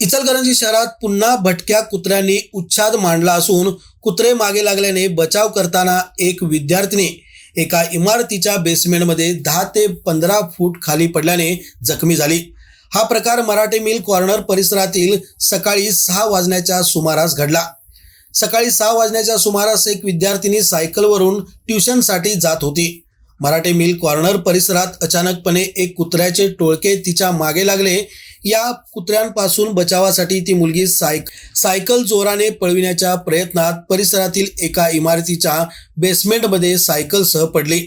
इचलकरंजी शहरात पुन्हा भटक्या कुत्र्यांनी उच्छाद मांडला असून कुत्रे मागे लागल्याने बचाव करताना एक विद्यार्थिनी एका इमारतीच्या बेसमेंटमध्ये दहा ते पंधरा फूट खाली पडल्याने जखमी झाली. हा प्रकार मराठे मिल कॉर्नर परिसरातील सकाळी सहा वाजण्याच्या सुमारास घडला. सकाळी सहा वाजण्याच्या सुमारास एक विद्यार्थिनी सायकलवरून ट्युशनसाठी जात होती. मराठे मिल कॉर्नर परिसरात अचानकपणे एक कुत्र्याचे टोळके तिच्यामागे लागले. या कुत्र्यांपासून बचावासाठी ती मुलगी सायक सायकल जोराने पळविण्याच्या प्रयत्नात परिसरातील एका इमारतीच्या बेसमेंटमध्ये सायकलसह पडली.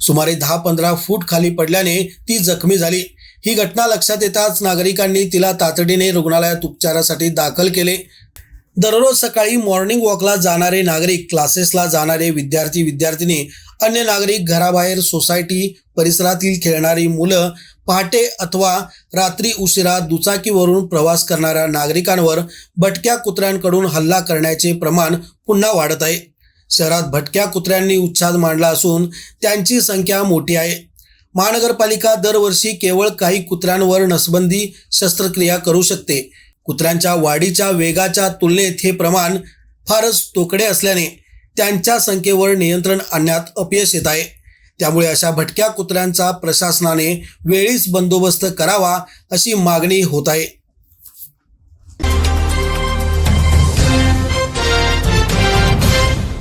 सुमारे दहा पंधरा फूट खाली पडल्याने ती जखमी झाली. ही घटना लक्षात येताच नागरिकांनी तिला तातडीने रुग्णालयात उपचारासाठी दाखल केले. दररोज सकाळी मॉर्निंग वॉकला जाणारे नागरिक क्लासेसला जाणारे विद्यार्थी विद्यार्थिनी अन्य नागरिक घराबाहेर सोसायटी परिसरातील खेळणारी मुलं पहाटे अथवा रात्री उशिरा दुचाकीवरून प्रवास करणाऱ्या नागरिकांवर भटक्या कुत्र्यांकडून हल्ला करण्याचे प्रमाण पुन्हा वाढत आहे. शहरात भटक्या कुत्र्यांनी उच्छाद मांडला असून त्यांची संख्या मोठी आहे. महानगरपालिका दरवर्षी केवळ काही कुत्र्यांवर नसबंदी शस्त्रक्रिया करू शकते. कुत्र्यांच्या वाढीच्या वेगाच्या तुलनेत हे प्रमाण फारच तोकडे असल्याने त्यांच्या संख्येवर नियंत्रण आणण्यात अपयश येत आहे. त्यामुळे अशा भटक्या कुत्र्यांचा प्रशासनाने वेळीच बंदोबस्त करावा अशी मागणी होत आहे.